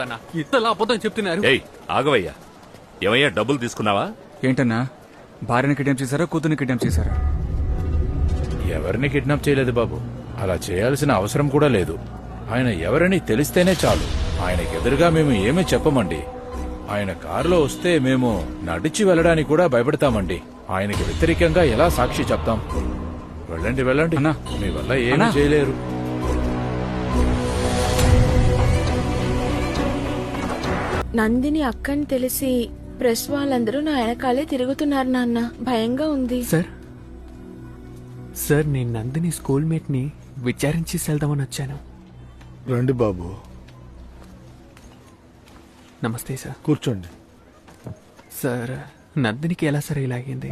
అన్నా. ఇంతలా అబద్ధం చెప్తున్నారు. ఏయ్ ఆగవయ్యా. ఏమయ్యా డబ్బులు తీసుకున్నావా? ఏంటన్నా? భార్యని కిడ్నాప్ చేశారా కూతుర్ని కిడ్నాప్ చేశారా? ఎవరిని కిడ్నాప్ చేయలేదు బాబు. అలా చేయాల్సిన అవసరం కూడా లేదు. ఆయన ఎవరని తెలిస్తేనే చాలు. ఆయనకి ఎదురుగా మేము ఏమీ చెప్పమండి. ఆయన కారులో వస్తే మేము నడిచి వెళ్ళడానికి కూడా భయపడతామండి. ఆయనకి వ్యతిరేకంగా ఎలా సాక్షి చెప్తాం? వెళ్ళండి వెళ్ళండి. అన్నా. మీ వల్ల ఏమీ అన్నా. చేయలేరు. నందిని అక్కని తెలిసి ప్రెస్ వాళ్ళందరూ నా వెనకాలే తిరుగుతున్నారు నాన్న. భయంగా ఉంది. సార్ సార్ నేను నందిని స్కూల్ మేట్ని విచారించి వెళ్దామని వచ్చాను. రండి బాబు. నమస్తే సార్. కూర్చోండి. సార్ నందినికి ఎలా సార్ ఇలాగింది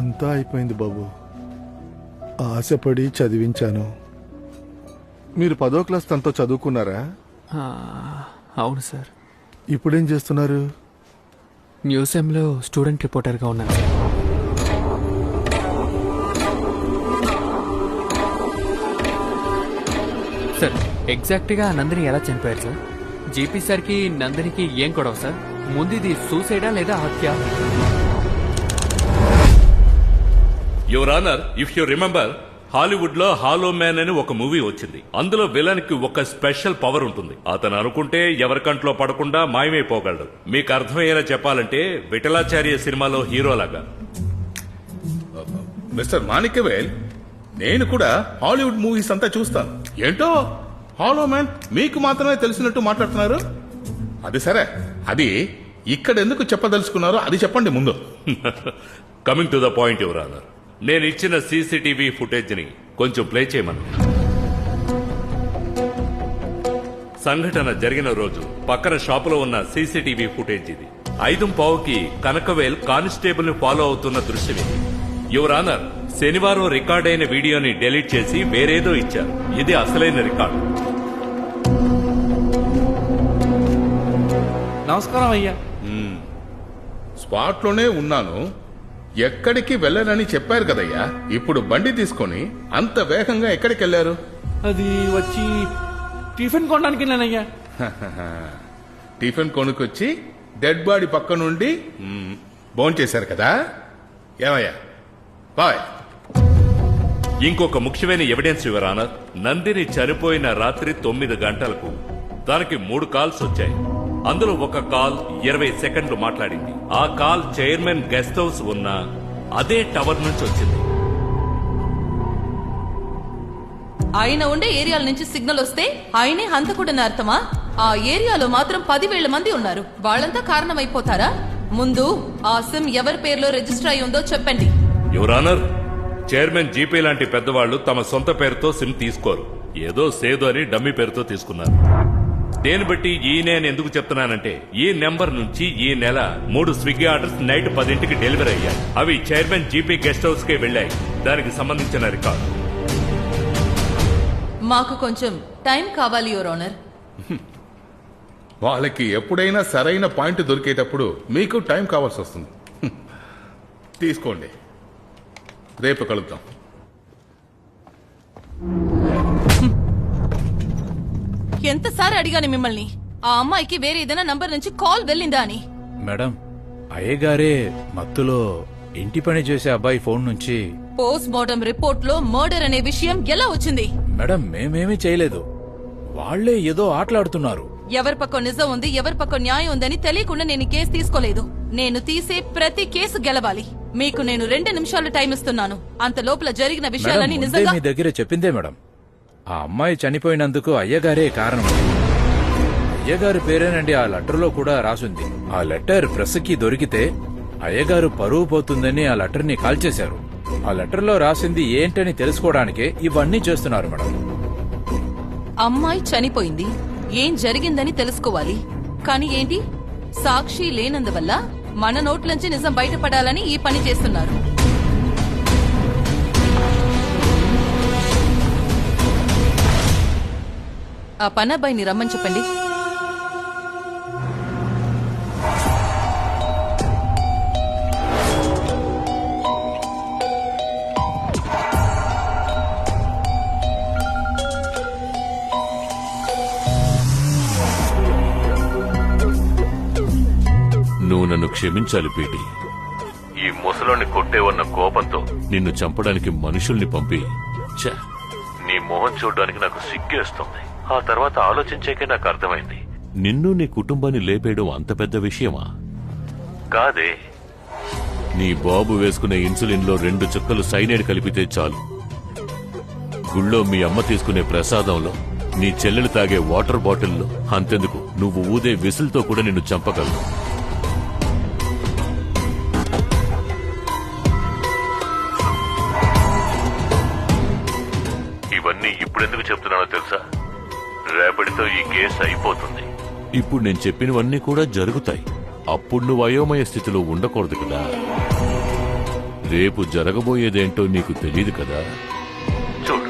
అంతా అయిపోయింది బాబు. ఆశపడి చదివించాను. మీరు పదో క్లాస్ తనతో చదువుకున్నారా? ఆ, అవును సార్. ఇప్పుడేం చేస్తున్నారు? మ్యూజియంలో స్టూడెంట్ రిపోర్టర్గా ఉన్నాను. సార్ సార్ ఎగ్జాక్ట్గా నందిని ఎలా చనిపోయారు సార్? జీపీ సార్కి నందినికి ఏం గొడవ సార్? ముందు ఇది సూసైడా లేదా హత్య? Your honour if you remember హాలీవుడ్లో హాలో మ్యాన్ అని ఒక మూవీ వచ్చింది. అందులో విలన్కి ఒక స్పెషల్ పవర్ ఉంటుంది. అతను అనుకుంటే ఎవరి కంట్లో పడకుండా మాయమైపోగలడు. మీకు అర్థమయ్యేలా చెప్పాలంటే విఠలాచార్య సినిమాలో హీరోలాగా. మిస్టర్ మాణిక్యవేల్ నేను కూడా హాలీవుడ్ మూవీస్ అంతా చూస్తాను ఏంటో? హాలో మ్యాన్ మీకు మాత్రమే తెలిసినట్టు మాట్లాడుతున్నారు? అది సరే. అది ఇక్కడ ఎందుకు చెప్పదలుచుకున్నారో అది చెప్పండి ముందు. Coming to the point your honour నేను ఇచ్చిన సీసీటీవీ ఫుటేజ్ని కొంచెం ప్లే చేయమను. సంఘటన జరిగిన రోజు పక్కన షాపులో ఉన్న సీసీటీవీ ఫుటేజ్ ఇది. ఐదు పావుకి కనకవేల్ కానిస్టేబుల్ని ఫాలో అవుతున్న దృశ్యం ఇది. యువర్ ఆనర్ శనివారం రికార్డ్ అయిన వీడియోని డెలీట్ చేసి వేరేదో ఇచ్చారు. ఇది అసలైన రికార్డు. నమస్కారం అయ్యా. స్పాట్లోనే ఉన్నాను. ఎక్కడికి వెళ్ళనని చెప్పారు కదయ్యా? ఇప్పుడు బండి తీసుకొని అంత వేగంగా ఎక్కడికి వెళ్ళారు అది వచ్చి టిఫిన్ కొనడానికి నేనయ్యా టిఫిన్ కొనుక్కొచ్చి డెడ్ బాడీ పక్క నుండి చేశారు కదా? ఏమయ్యా? బాయ్. ఇంకొక ముఖ్యమైన ఎవిడెన్స్ వివరాన నందిని చనిపోయిన రాత్రి తొమ్మిది గంటలకు దానికి మూడు కాల్స్ వచ్చాయి. అందులో ఒక కాల్ ఇరవై సెకండ్లు మాట్లాడింది. ఆ కాల్ చైర్మన్ గెస్ట్ హౌస్ ఉన్న అదే టవర్ నుంచి వచ్చింది. ఆయన ఉండే ఏరియాల నుంచి సిగ్నల్ వస్తే ఆయనే హంతకుడని అర్థమా? ఆ ఏరియాలో మాత్రం పదివేల మంది ఉన్నారు. వాళ్ళంతా కారణమైపోతారా? ముందు ఆ సిమ్ ఎవరి పేరులో రిజిస్టర్ అయి ఉందో చెప్పండి. యువరానర్ చైర్మన్ జీపీ లాంటి పెద్దవాళ్ళు తమ సొంత పేరుతో సిమ్ తీసుకోరు. ఏదో సేదు అని డమ్మి పేరుతో తీసుకున్నారు. దేని బట్టి ఈయనే అని ఎందుకు చెప్తున్నానంటే ఈ నెంబర్ నుంచి ఈ నెల మూడు స్విగ్గీ ఆర్డర్స్ నైట్ పదింటికి డెలివరీ అయ్యాయి. అవి చైర్మన్ జీపీ గెస్ట్ హౌస్ కే వెళ్ళాయి. దానికి సంబంధించిన రికార్డు. మాకు కొంచెం టైం కావాలి యువర్ ఆనర్. వాళ్ళకి ఎప్పుడైనా సరైన పాయింట్ దొరికేటప్పుడు మీకు టైం కావాల్సి వస్తుంది. తీసుకోండి. రేపు కలుద్దాం. ఎంతసారి అడిగాను మిమ్మల్ని? ఆ అమ్మాయికి వేరే ఏదైనా నంబర్ నుంచి కాల్ వెళ్ళిందా అని? మేడం అయ్యగారే మత్తులో ఇంటి పని చేసే అబ్బాయి ఫోన్ నుంచి పోస్ట్ మార్టం రిపోర్ట్లో మర్డర్ అనే విషయం ఎలా వచ్చింది? మేడం మేమేమీ చేయలేదు. వాళ్ళే ఏదో ఆటలాడుతున్నారు. ఎవరి పక్క నిజం ఉంది ఎవరి పక్క న్యాయం ఉందని తెలియకుండా నేను ఈ కేసు తీసుకోలేదు. నేను తీసే ప్రతి కేసు గెలవాలి. మీకు నేను రెండు నిమిషాలు టైం ఇస్తున్నాను. అంత లోపల జరిగిన విషయాలని నిజంగా మీ దగ్గర చెప్పిందే మేడం. ఆ అమ్మాయి చనిపోయినందుకు అయ్యగారే కారణం. అయ్యగారి పేరేనండి ఆ లెటర్లో కూడా రాసుంది. ఆ లెటర్ ప్రెస్కి దొరికితే అయ్యగారు పరువు పోతుందని ఆ లెటర్ని కాల్ కాల్చేశారు. ఆ లెటర్లో రాసింది ఏంటని తెలుసుకోవడానికే ఇవన్నీ చేస్తున్నారు మేడం. అమ్మాయి చనిపోయింది. ఏం జరిగిందని తెలుసుకోవాలి. కానీ ఏంటి? సాక్షి లేనందువల్ల మన నోట్లోంచి నిజం బయటపడాలని ఈ పని చేస్తున్నారు. ఆ పనాబాయిని రమ్మని చెప్పండి. నువ్వు నన్ను క్షమించాలి పీటి. ఈ ముసలోని కొట్టేవన్న కోపంతో నిన్ను చంపడానికి మనుషుల్ని పంపి. నీ మొహం చూడడానికి నాకు సిగ్గేస్తుంది. ఆ తర్వాత ఆలోచించాకే నాకు అర్థమైంది. నిన్ను నీ కుటుంబాన్ని లేపేయడం అంత పెద్ద విషయమా? కాదే. నీ బాబు వేసుకునే ఇన్సులిన్లో రెండు చుక్కలు సైనైడ్ కలిపితే చాలు. గుళ్ళో మీ అమ్మ తీసుకునే ప్రసాదంలో నీ చెల్లెలు తాగే వాటర్ బాటిల్లో అంతెందుకు నువ్వు ఊదే విసులతో కూడా నిన్ను చంపగలవు రేపటితో ఈ కేసు అయిపోతుంది. ఇప్పుడు నేను చెప్పినవన్నీ కూడా జరుగుతాయి. అప్పుడు నువ్వు అయోమయ స్థితిలో ఉండకూడదు కదా. రేపు జరగబోయేదేంటో నీకు తెలియదు కదా. చూడు.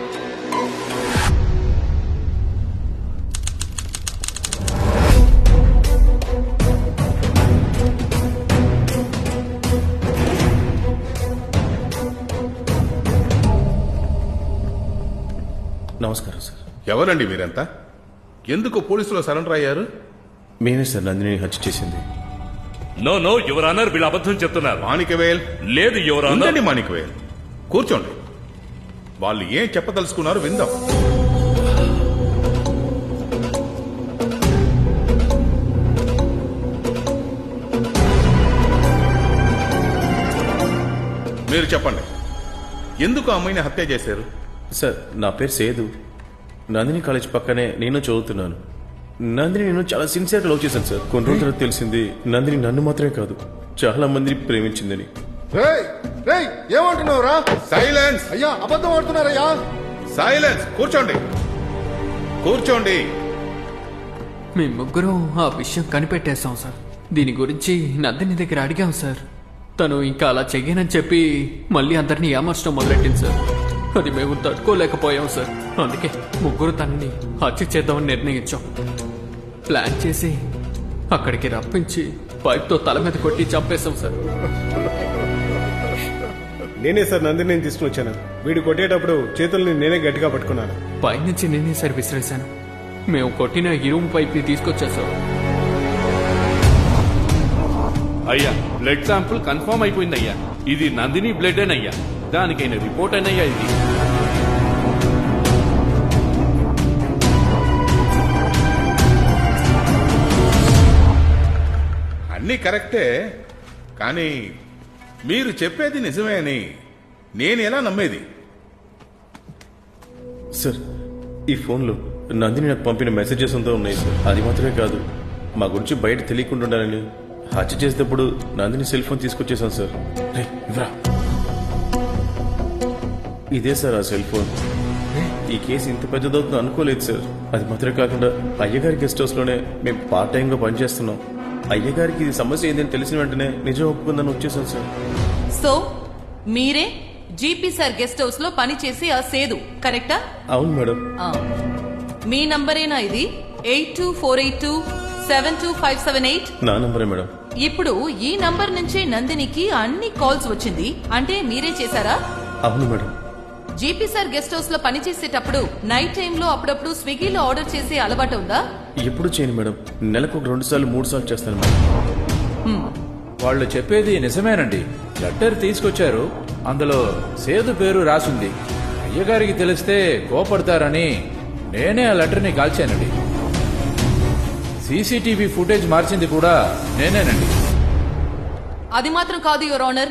నమస్కారం సార్. ఎవరండి మీరంతా? ఎందుకు పోలీసులు సరెండర్ అయ్యారు? మేమే సార్ నందిని హత్య చేసింది. నో నో యువర్ ఆనర్ వీళ్ళు అబద్ధం చెప్తున్నారు. మాణికవేల్ లేదు యువర్ ఆనర్. ఉండండి మాణికవేల్ కూర్చోండి. వాళ్ళు ఏం చెప్పదలుచుకున్నారో విందాం. మీరు చెప్పండి. ఎందుకు ఆ అమ్మాయిని హత్య చేశారు? సార్ నా పేరు సేదు నందిని కాలేజ్ పక్కనే నేను చదువుతున్నాను. నందిని నేను చాలా సిన్సియర్ లవ్ చేశాను సార్. కొన్ని రోజుల తర్వాత తెలిసింది నందిని నన్ను మాత్రమే కాదు చాలా మందిని ప్రేమించిందని. ఏమంటున్నావురా? సైలెన్స్ అయ్యా అబద్ధం ఆడుతున్నారయ్యా. సైలెన్స్ కూర్చోండి. కూర్చోండి. మేము ముగ్గురం ఆ విషయం కనిపెట్టేశాం సార్. దీని గురించి నందిని దగ్గర అడిగాం సార్. తను ఇంకా అలా చెయ్యనని చెప్పి మళ్ళీ అందరినీ ఏమర్చడం మొదలెట్టింది సార్. అది మేము తట్టుకోలేకపోయాం సార్. అందుకే ముగ్గురు తనని హత్య చేద్దామని నిర్ణయించాం. ప్లాన్ చేసి అక్కడికి రప్పించి పైప్తో తల మీద కొట్టి చంపేశాం సార్. నేనే సార్ నందిని నేను తీసుకుని వచ్చాను వీడు కొట్టేటప్పుడు చేతుల్ని నేనే గట్టిగా పట్టుకున్నాను. పైనుంచి నేనే సార్ విసిరేశాను. మేము కొట్టిన ఇరుము పైప్ని తీసుకొచ్చేసాం అయ్యా బ్లడ్ శాంపుల్ కన్ఫర్మ్ అయిపోయింది అయ్యా ఇది నందిని బ్లడ్ అయ్యా దానికైన రిపోర్ట్ అయినయ్యా ఇది? అన్నీ కరెక్టే కానీ మీరు చెప్పేది నిజమే అని నేను ఎలా నమ్మేది? సార్ ఈ ఫోన్లో నందిని నాకు పంపిన మెసేజెస్ అంతా ఉన్నాయి సార్. అది మాత్రమే కాదు మా గురించి బయట తెలియకుండా ఉండాలని హత్య చేసేటప్పుడు నందిని సెల్ ఫోన్ తీసుకొచ్చేసాను సార్. ఇవ్వరా? ఇదే సార్ ఆ సెల్ ఫోన్. ఈ కేసు ఇంత పెద్దదవుతుందో అనుకోలేదు సార్. అది మాత్రమే కాకుండా అయ్యగారి గెస్ట్ హౌస్లోనే మేము పార్ట్ టైం గా పనిచేస్తున్నాం. అయ్యగారికి ఇది సమస్య ఏందని తెలిసిన వెంటనే నిజం ఒప్పుకుందని వచ్చేసాం సార్. సో మీరే జీపీ సార్ గెస్ట్ హౌస్లో పని చేసి ఆ సేదు కరెక్టా? అవును మేడం. మీ నంబరేనా ఇది? Eight two four eight two seven two five seven eight? నా నంబరే మేడం. ఇప్పుడు ఈ నంబర్ నుంచే నందినికి అన్ని కాల్స్ వచ్చింది. అంటే మీరే చేశారా? అవును మేడం. జీపీ సార్ గెస్ట్ హౌస్లో పని చేసేటప్పుడు నైట్ టైంలో అప్పుడప్పుడు స్విగ్గీలో ఆర్డర్ చేసే అలవాటు ఉందా? ఎప్పుడు చేయను మేడం. నెలకు ఒక రెండు సార్లు మూడు సార్లు చేస్తాను మేడం. వాళ్ళు చెప్పేది నిజమేనండి. లెటర్ తీసుకొచ్చారు. అందులో సేదు పేరు రాసింది. అయ్యగారికి తెలిస్తే కోపడతారని నేనే ఆ లెటర్ని కాల్చానండి. సీసీటీవీ ఫుటేజ్ మార్చింది కూడా నేనేనండి. అది మాత్రం కాదు యువర్ ఆనర్.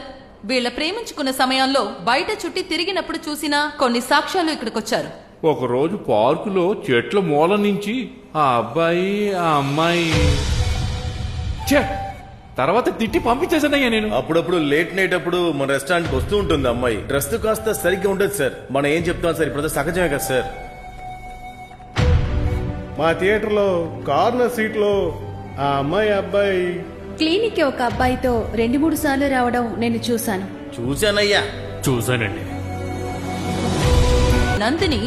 వీళ్ళ ప్రేమించుకున్న సమయంలో బయట చుట్టి తిరిగినప్పుడు చూసిన కొన్ని సాక్ష్యాలు ఇక్కడికొచ్చారు. ఒకరోజు పార్కులో చెట్ల మూల నుంచి ఆ అబ్బాయి ఆ అమ్మాయి ఛే! తర్వాత తిట్టి పంపించేసానయ్యా నేను. అప్పుడప్పుడు లేట్ నైట్ అప్పుడు మన రెస్టారెంట్ వస్తూ ఉంటుంది అమ్మాయి. డ్రెస్ కాస్త సరిగ్గా ఉండదు సార్. మనం ఏం చెప్తాం సార్? ఇప్పుడు సహజమే కదా సార్. మా థియేటర్లో కార్నర్ సీట్లో ఆ అమ్మాయి అబ్బాయి క్లినిక్కి ఒక అబ్బాయితో రెండు మూడు సార్లు రావడం నేను చూశాను. చూశానయ్యా. చూశానండి. నందిని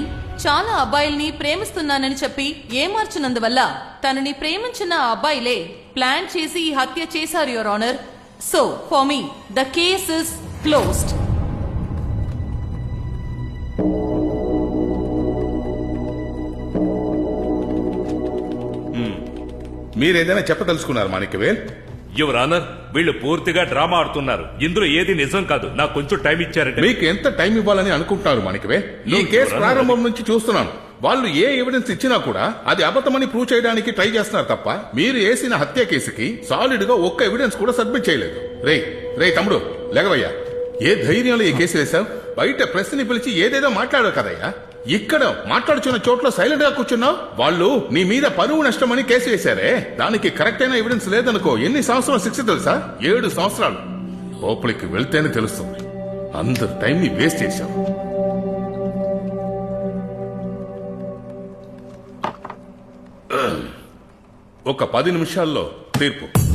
చాలా అబ్బాయిల్ని ప్రేమిస్తున్నానని చెప్పి ఏమార్చినందువల్ల తనని ప్రేమించిన ఆ అబ్బాయిలే ప్లాన్ చేసి ఈ హత్య చేశారు your honour. So far me the case is closed. మీరేదైనా చెప్పదలుచుకున్నారు మాణిక్యవేల్? యువర్ ఆనర్ వీళ్ళు పూర్తిగా డ్రామా ఆడుతున్నారు. ఇందులో ఏది నిజం కాదు. నాకు కొంచెం టైం ఇచ్చారంటే. మీకు ఎంత టైం ఇవ్వాలని అనుకుంటున్నారు మనకివే ఈ కేసు. ప్రారంభం నుంచి చూస్తున్నాను. వాళ్ళు ఏ ఎవిడెన్స్ ఇచ్చినా కూడా అది అబద్ధమని ప్రూవ్ చేయడానికి ట్రై చేస్తున్నారు తప్ప మీరు వేసిన హత్య కేసుకి సాలిడ్గా ఒక్క ఎవిడెన్స్ కూడా సబ్మిట్ చేయలేదు. రే రే తమ్ముడు లేగవయ్యా. ఏ ధైర్యంలో ఈ కేసు వేశావు? బయట ప్రెస్ని పిలిచి ఏదేదో మాట్లాడావు కదయ్యా. ఇక్కడ మాట్లాడుచున్న చోట్ల సైలెంట్గా కూర్చున్నావు? వాళ్ళు నీ మీద పరువు నష్టమని కేసు వేశారే. దానికి కరెక్ట్ అయిన ఎవిడెన్స్ లేదనుకో ఎన్ని సంవత్సరాలు శిక్ష తెలుసా? ఏడు సంవత్సరాలు. లోపలికి వెళ్తేనే తెలుస్తుంది. అందరు టైం ని వేస్ట్ చేశావు. ఒక పది నిమిషాల్లో తీర్పు.